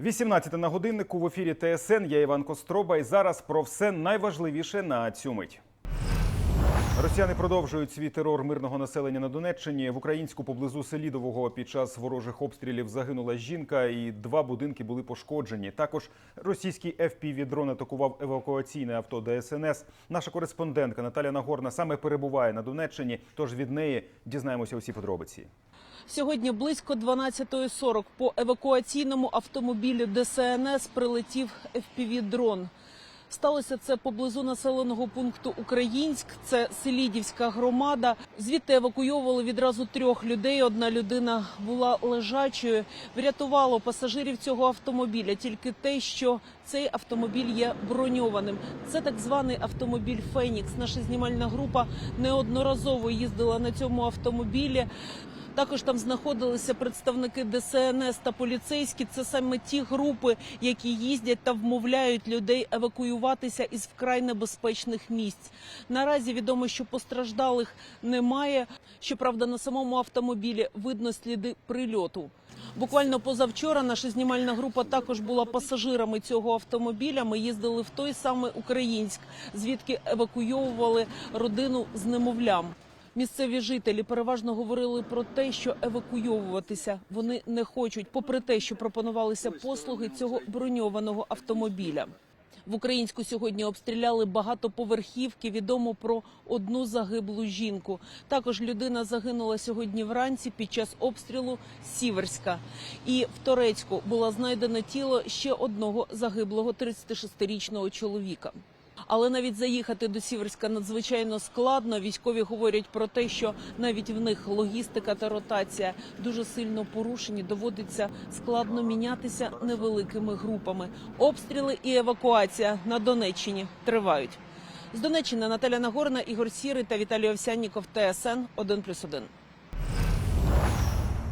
18 на годиннику в ефірі ТСН. Я Іван Костроба. І зараз про все найважливіше на цю мить. Росіяни продовжують свій терор мирного населення на Донеччині. В українську поблизу Селідового під час ворожих обстрілів загинула жінка, і два будинки були пошкоджені. Також російський fpv дрон атакував евакуаційне авто ДСНС. Наша кореспондентка Наталя Нагорна саме перебуває на Донеччині. Тож від неї дізнаємося усі подробиці. Сьогодні близько 12.40 по евакуаційному автомобілю ДСНС прилетів FPV-дрон. Сталося це поблизу населеного пункту Українськ. Це Селідівська громада. Звідти евакуйовували відразу трьох людей. Одна людина була лежачою. Врятувало пасажирів цього автомобіля тільки те, що цей автомобіль є броньованим. Це так званий автомобіль Фенікс. Наша знімальна група неодноразово їздила на цьому автомобілі. Також там знаходилися представники ДСНС та поліцейські. Це саме ті групи, які їздять та вмовляють людей евакуюватися із вкрай небезпечних місць. Наразі відомо, що постраждалих немає. Щоправда, на самому автомобілі видно сліди прильоту. Буквально позавчора наша знімальна група також була пасажирами цього автомобіля. Ми їздили в той самий Українськ, звідки евакуйовували родину з немовлям. Місцеві жителі переважно говорили про те, що евакуйовуватися вони не хочуть, попри те, що пропонувалися послуги цього броньованого автомобіля. В українську сьогодні обстріляли багатоповерхівки. Відомо про одну загиблу жінку. Також людина загинула сьогодні вранці під час обстрілу Сіверська. І в Торецьку було знайдено тіло ще одного загиблого 36-річного чоловіка. Але навіть заїхати до Сіверська надзвичайно складно. Військові говорять про те, що навіть в них логістика та ротація дуже сильно порушені. Доводиться складно мінятися невеликими групами. Обстріли і евакуація на Донеччині тривають. З Донеччини Наталя Нагорна, Ігор Сірий та Віталій Овсянніков. ТСН 1+,1.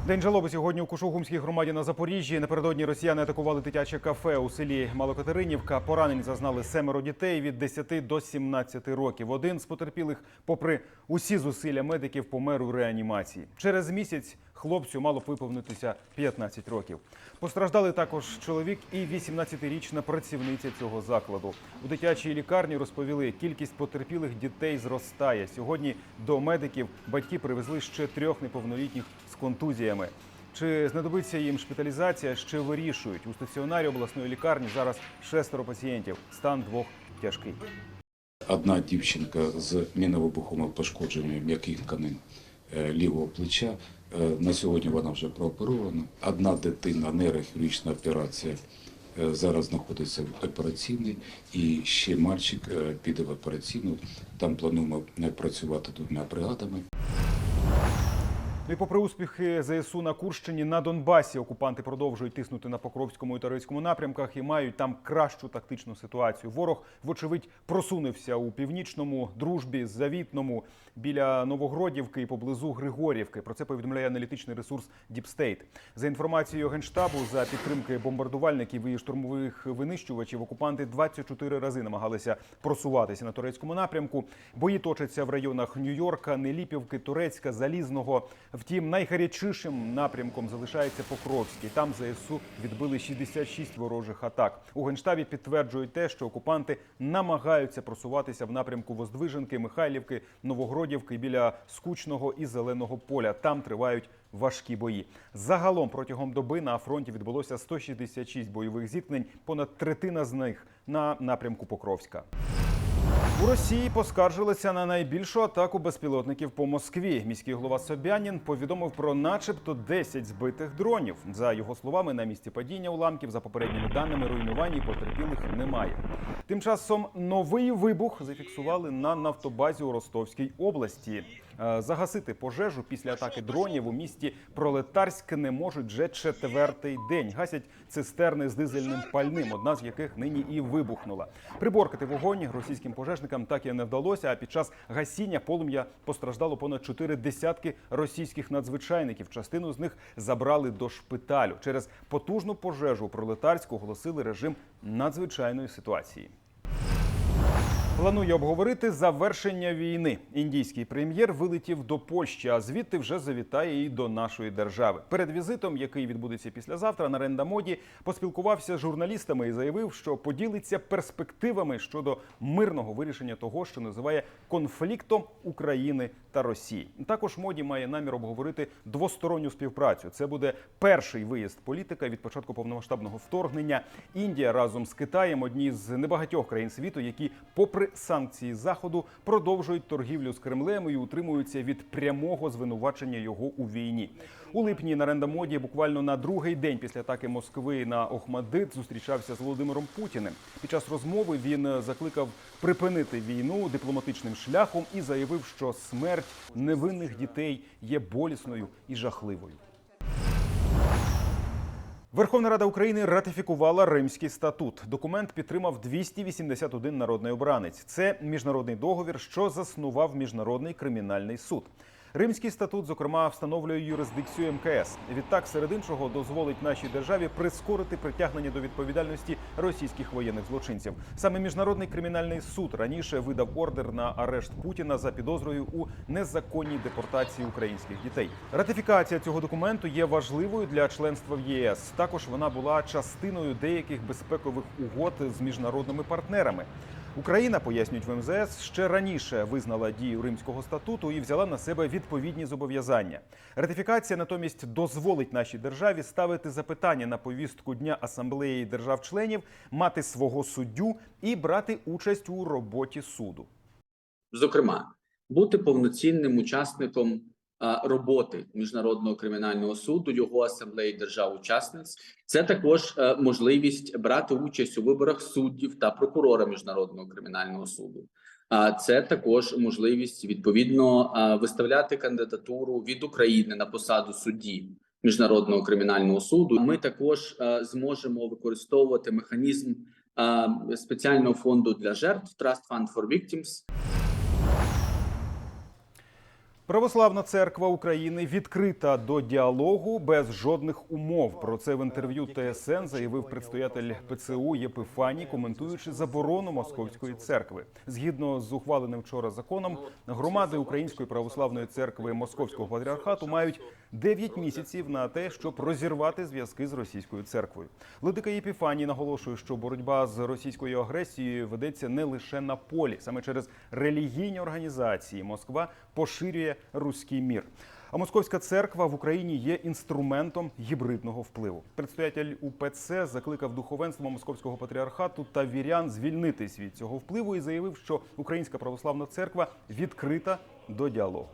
День жалоби сьогодні у Кушугумській громаді на Запоріжжі. Напередодні росіяни атакували дитяче кафе у селі Малокатеринівка. Поранень зазнали семеро дітей від 10 до 17 років. Один з потерпілих, попри усі зусилля медиків, помер у реанімації. Через місяць хлопцю мало б виповнитися 15 років. Постраждали також чоловік і 18-річна працівниця цього закладу. У дитячій лікарні розповіли, кількість потерпілих дітей зростає. Сьогодні до медиків батьки привезли ще трьох неповнолітніх з контузіями. Чи знадобиться їм шпиталізація, ще вирішують. У стаціонарі обласної лікарні зараз шестеро пацієнтів. Стан двох тяжкий. Одна дівчинка з мінно-вибуховими пошкодженнями м'яких тканин е, лівого плеча. Е, На сьогодні вона вже прооперована. Одна дитина, нейрохірургічна операція, е, зараз знаходиться в операційній. І ще мальчик е, піде в операційну. Там плануємо працювати двома бригадами. Ну і попри успіхи ЗСУ на Курщині на Донбасі, окупанти продовжують тиснути на Покровському і Торецькому напрямках і мають там кращу тактичну ситуацію. Ворог, вочевидь, просунувся у північному дружбі завітному біля Новогродівки і поблизу Григорівки. Про це повідомляє аналітичний ресурс Діпстейт. За інформацією генштабу, за підтримки бомбардувальників і штурмових винищувачів, окупанти 24 рази намагалися просуватися на турецькому напрямку. Бої точаться в районах Нью-Йорка, Неліпівки, Турецька, Залізного. Втім, найгарячішим напрямком залишається Покровський. Там ЗСУ відбили 66 ворожих атак. У генштабі підтверджують те, що окупанти намагаються просуватися в напрямку Воздвиженки, Михайлівки, Новогродівки біля Скучного і Зеленого поля. Там тривають важкі бої. Загалом протягом доби на фронті відбулося 166 бойових зіткнень, понад третина з них на напрямку Покровська. У Росії поскаржилися на найбільшу атаку безпілотників по Москві. Міський голова Собянін повідомив про начебто 10 збитих дронів. За його словами, на місці падіння уламків за попередніми даними руйнувань і потерпілих немає. Тим часом новий вибух зафіксували на нафтобазі у Ростовській області. Е, Загасити пожежу після атаки дронів у місті Пролетарськ не можуть вже четвертий день. Гасять цистерни з дизельним пальним, одна з яких нині і вибухнула. Приборкати вогонь російським пожежникам так і не вдалося. А під час гасіння полум'я постраждало понад чотири десятки російських надзвичайників. Частину з них забрали до шпиталю. Через потужну пожежу у Пролетарську оголосили режим надзвичайної ситуації. Планує обговорити завершення війни. Індійський прем'єр вилетів до Польщі, а звідти вже завітає і до нашої держави. Перед візитом, який відбудеться післязавтра, Наренда Моді поспілкувався з журналістами і заявив, що поділиться перспективами щодо мирного вирішення того, що називає конфліктом України та Росії. Також моді має намір обговорити двосторонню співпрацю. Це буде перший виїзд політика від початку повномасштабного вторгнення. Індія разом з Китаєм одні з небагатьох країн світу, які, попри санкції заходу, продовжують торгівлю з Кремлем і утримуються від прямого звинувачення його у війні. У липні Наренда Моді буквально на другий день після атаки Москви на Охмадит зустрічався з Володимиром Путіним. Під час розмови він закликав припинити війну дипломатичним шляхом і заявив, що смерть невинних дітей є болісною і жахливою. Верховна Рада України ратифікувала Римський статут. Документ підтримав 281 народний обранець. Це міжнародний договір, що заснував міжнародний кримінальний суд. Римський статут, зокрема, встановлює юрисдикцію МКС. Відтак, серед іншого, дозволить нашій державі прискорити притягнення до відповідальності російських воєнних злочинців. Саме міжнародний кримінальний суд раніше видав ордер на арешт Путіна за підозрою у незаконній депортації українських дітей. Ратифікація цього документу є важливою для членства в ЄС. Також вона була частиною деяких безпекових угод з міжнародними партнерами. Україна, пояснюють в МЗС, ще раніше визнала дію Римського статуту і взяла на себе відповідні зобов'язання. Ратифікація натомість дозволить нашій державі ставити запитання на повістку дня асамблеї держав-членів, мати свого суддю і брати участь у роботі суду. зокрема, бути повноцінним учасником роботи міжнародного кримінального суду, його асамблеї держав-учасниць. Це також е, можливість брати участь у виборах суддів та прокурора міжнародного кримінального суду. А це також можливість відповідно виставляти кандидатуру від України на посаду судді міжнародного кримінального суду. Ми також е, зможемо використовувати механізм спеціального фонду для жертв Trust Fund for Victims, Православна церква України відкрита до діалогу без жодних умов. Про це в інтерв'ю ТСН заявив предстоятель ПЦУ Єпифаній, коментуючи заборону московської церкви. Згідно з ухваленим вчора законом, громади Української православної церкви Московського патріархату мають 9 місяців на те, щоб розірвати зв'язки з російською церквою. Владика Єпіфаній наголошує, що боротьба з російською агресією ведеться не лише на полі, саме через релігійні організації. Москва поширює руський мір. А московська церква в Україні є інструментом гібридного впливу. Предстоятель УПЦ закликав духовенство московського патріархату та вірян звільнитись від цього впливу і заявив, що Українська православна церква відкрита до діалогу.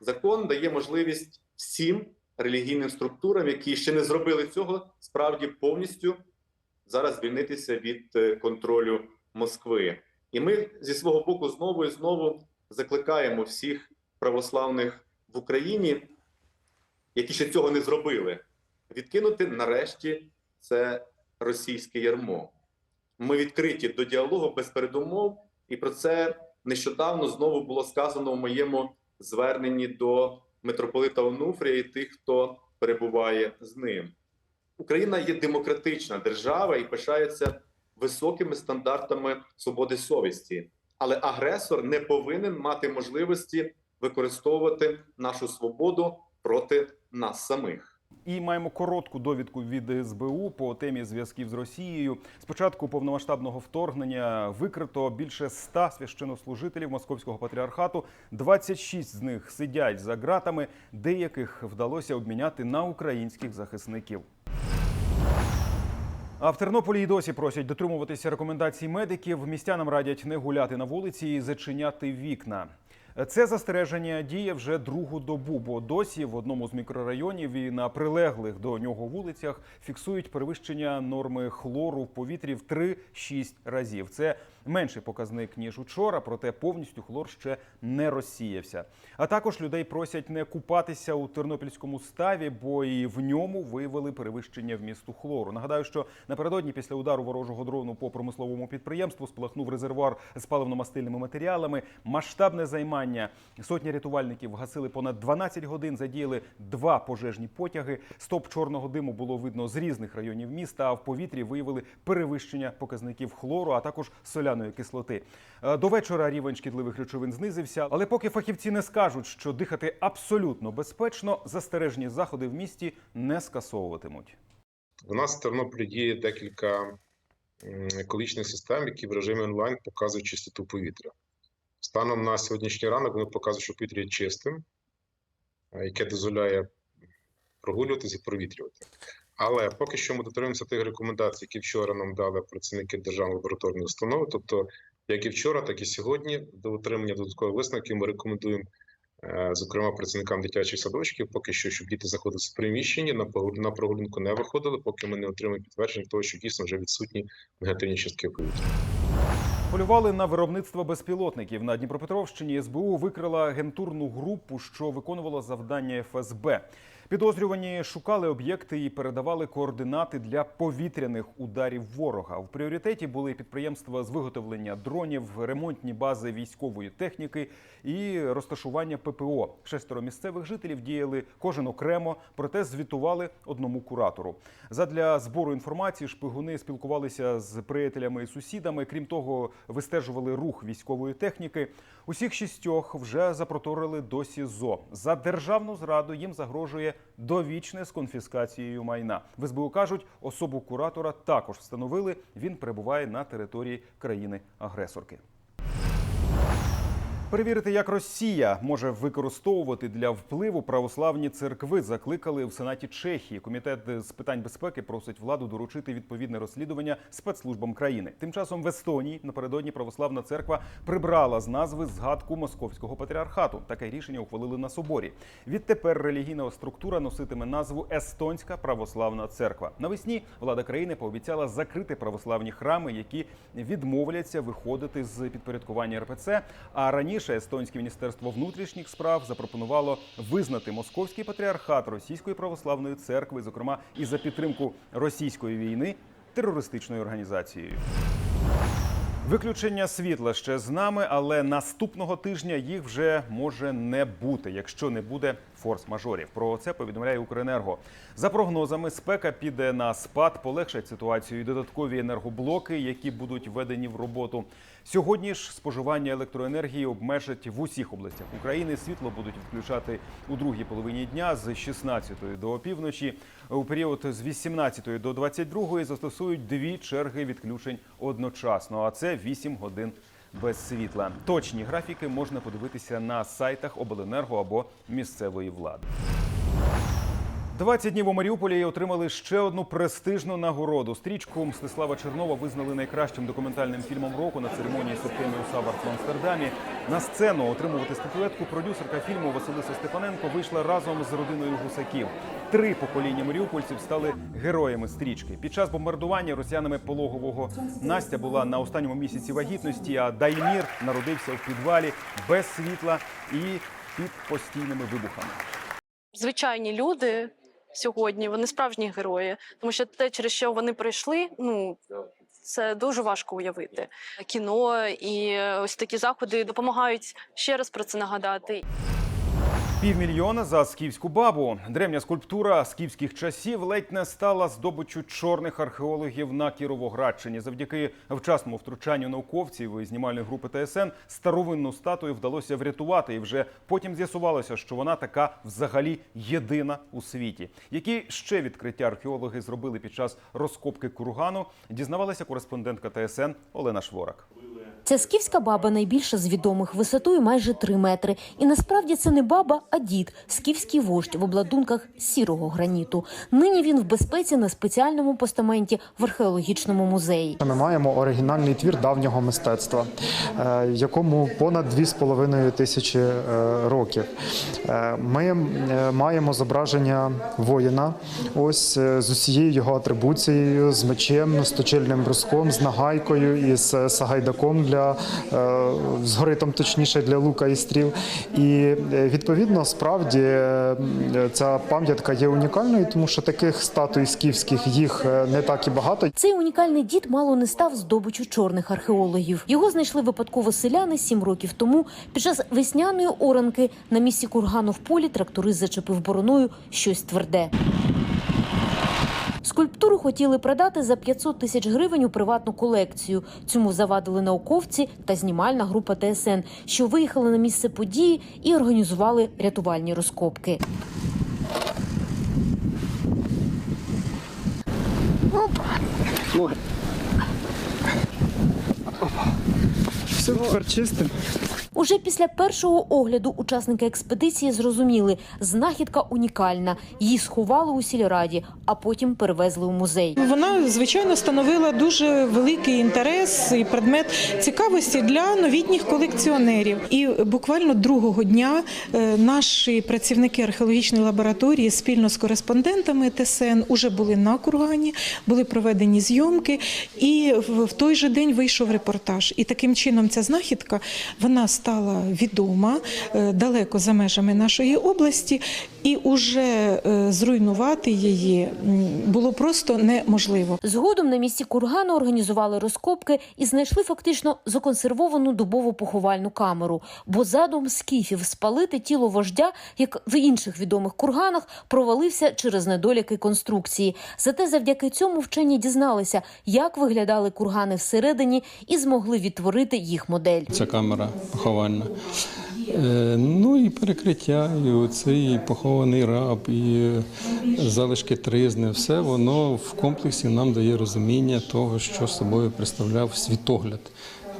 Закон дає можливість всім релігійним структурам, які ще не зробили цього, справді повністю зараз звільнитися від е, контролю Москви. І ми зі свого боку знову і знову закликаємо всіх православних в Україні, які ще цього не зробили, відкинути нарешті це російське ярмо. Ми відкриті до діалогу без передумов, і про це нещодавно знову було сказано в моєму зверненні до митрополита Онуфрія і тих, хто перебуває з ним. Україна є демократична держава і пишається високими стандартами свободи совісті, але агресор не повинен мати можливості використовувати нашу свободу проти нас самих. І маємо коротку довідку від СБУ по темі зв'язків з Росією. Спочатку повномасштабного вторгнення викрито більше 100 священнослужителів московського патріархату. 26 з них сидять за ґратами, деяких вдалося обміняти на українських захисників. А в Тернополі й досі просять дотримуватися рекомендацій медиків. Містянам радять не гуляти на вулиці і зачиняти вікна. Це застереження діє вже другу добу, бо досі в одному з мікрорайонів і на прилеглих до нього вулицях фіксують перевищення норми хлору в повітрі в 3-6 разів. Це менший показник ніж учора, проте повністю хлор ще не розсіявся. А також людей просять не купатися у тернопільському ставі, бо і в ньому виявили перевищення вмісту хлору. Нагадаю, що напередодні після удару ворожого дрону по промисловому підприємству спалахнув резервуар з паливно-мастильними матеріалами. Масштабне займання тримання. Сотні рятувальників гасили понад 12 годин, задіяли два пожежні потяги. Стоп чорного диму було видно з різних районів міста. А в повітрі виявили перевищення показників хлору, а також соляної кислоти. Е, До вечора рівень шкідливих речовин знизився, але поки фахівці не скажуть, що дихати абсолютно безпечно, застережні заходи в місті не скасовуватимуть. У нас в Тернополі діє декілька екологічних систем, які в режимі онлайн показують чистоту повітря. Станом на сьогоднішній ранок вони показують, що повітря чистим, яке дозволяє прогулюватися і провітрювати. Але поки що ми дотримуємося тих рекомендацій, які вчора нам дали працівники Державної лабораторної установи. Тобто, як і вчора, так і сьогодні, до отримання додаткових висновків ми рекомендуємо, е, зокрема, працівникам дитячих садочків, поки що, щоб діти знаходилися в приміщенні, на прогулянку не виходили, поки ми не отримаємо підтвердження того, що дійсно вже відсутні негативні частки повітря. Полювали на виробництво безпілотників на Дніпропетровщині. СБУ викрила агентурну групу, що виконувала завдання ФСБ. Підозрювані шукали об'єкти і передавали координати для повітряних ударів ворога. В пріоритеті були підприємства з виготовлення дронів, ремонтні бази військової техніки і розташування ППО. Шестеро місцевих жителів діяли кожен окремо, проте звітували одному куратору. Задля збору інформації шпигуни спілкувалися з приятелями і сусідами. Крім того, вистежували рух військової техніки. Усіх шістьох вже запроторили до СІЗО. За державну зраду їм загрожує довічне з конфіскацією майна. В СБУ кажуть, особу куратора також встановили. Він перебуває на території країни-агресорки. Перевірити, як Росія може використовувати для впливу православні церкви, закликали в Сенаті Чехії. Комітет з питань безпеки просить владу доручити відповідне розслідування спецслужбам країни. Тим часом в Естонії напередодні православна церква прибрала з назви згадку московського патріархату. Таке рішення ухвалили на соборі. Відтепер релігійна структура носитиме назву Естонська православна церква. Навесні влада країни пообіцяла закрити православні храми, які відмовляться виходити з підпорядкування РПЦ. А раніше естонське міністерство внутрішніх справ запропонувало визнати московський патріархат Російської православної церкви, зокрема і за підтримку російської війни терористичною організацією. Виключення світла ще з нами, але наступного тижня їх вже може не бути, якщо не буде форс-мажорів. Про це повідомляє Укренерго. За прогнозами, спека піде на спад, полегшать ситуацію і додаткові енергоблоки, які будуть введені в роботу. Сьогодні ж споживання електроенергії обмежать в усіх областях України. Світло будуть включати у другій половині дня з 16 до опівночі. У період з 18 до 22 застосують дві черги відключень одночасно, а це 8 годин без світла. Точні графіки можна подивитися на сайтах обленерго або місцевої влади. 20 днів у Маріуполі отримали ще одну престижну нагороду. Стрічку Мстислава Чернова визнали найкращим документальним фільмом року на церемонії Септеміус Авард в Амстердамі. На сцену отримувати статуетку продюсерка фільму Василиса Степаненко вийшла разом з родиною гусаків. Три покоління маріупольців стали героями стрічки. Під час бомбардування росіянами пологового Настя була на останньому місяці вагітності, а Даймір народився в підвалі без світла і під постійними вибухами. звичайні люди сьогодні вони справжні герої, тому що те, через що вони пройшли, ну це дуже важко уявити. Кіно і ось такі заходи допомагають ще раз про це нагадати. Півмільйона за скіфську бабу. Древня скульптура скіфських часів ледь не стала здобиччю чорних археологів на Кіровоградщині. Завдяки вчасному втручанню науковців і знімальної групи ТСН старовинну статую вдалося врятувати. І вже потім з'ясувалося, що вона така взагалі єдина у світі. Які ще відкриття археологи зробили під час розкопки кургану, дізнавалася кореспондентка ТСН Олена Шворак. Ця скіфська баба найбільша з відомих висотою майже три метри. І насправді це не баба, а дід, скіфський вождь в обладунках сірого граніту. Нині він в безпеці на спеціальному постаменті в археологічному музеї. Ми маємо оригінальний твір давнього мистецтва, е, якому понад 2,5 тисячі е, років. Е, Ми маємо зображення воїна, ось з усією його атрибуцією, з мечем, з точильним бруском, з нагайкою і з сагайдаком для е, згори там точніше для лука і стріл. І е, відповідно, справді е, ця пам'ятка є унікальною, тому що таких статуй скіфських їх не так і багато. Цей унікальний дід мало не став здобичу чорних археологів. Його знайшли випадково селяни сім років тому. Під час весняної оранки на місці кургану в полі тракторист зачепив бороною щось тверде. Скульптуру хотіли продати за 500 тисяч гривень у приватну колекцію. Цьому завадили науковці та знімальна група ТСН, що виїхали на місце події і організували рятувальні розкопки. Все тепер чисте. Уже після першого огляду учасники експедиції зрозуміли, знахідка унікальна. Її сховали у сільраді, а потім перевезли у музей. Вона звичайно становила дуже великий інтерес і предмет цікавості для новітніх колекціонерів. І буквально другого дня е, наші працівники археологічної лабораторії спільно з кореспондентами ТСН уже були на кургані, були проведені зйомки, і в той же день вийшов репортаж. І таким чином ця знахідка вона стала відома е, далеко за межами нашої області, і уже е, зруйнувати її було просто неможливо. Згодом на місці кургану організували розкопки і знайшли фактично законсервовану дубову поховальну камеру. Бо задум скіфів спалити тіло вождя, як в інших відомих курганах, провалився через недоліки конструкції. Зате завдяки цьому вчені дізналися, як виглядали кургани всередині, і змогли відтворити їх модель. Ця камера поховальна. Е, Ну і перекриття, і оцей похований раб, і е, залишки тризни, все воно в комплексі нам дає розуміння того, що собою представляв світогляд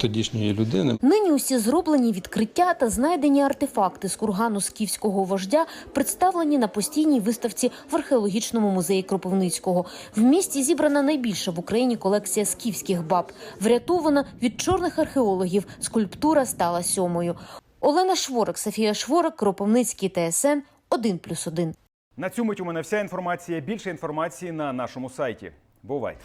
тодішньої людини. Нині усі зроблені відкриття та знайдені артефакти з кургану скіфського вождя представлені на постійній виставці в археологічному музеї Кропивницького. В місті зібрана найбільша в Україні колекція скіфських баб. Врятована від чорних археологів. Скульптура стала сьомою. Олена Шворик, Софія Шворик, Кропивницький ТСН 1+,1. На цьому мить у мене вся інформація. Більше інформації на нашому сайті. Бувайте!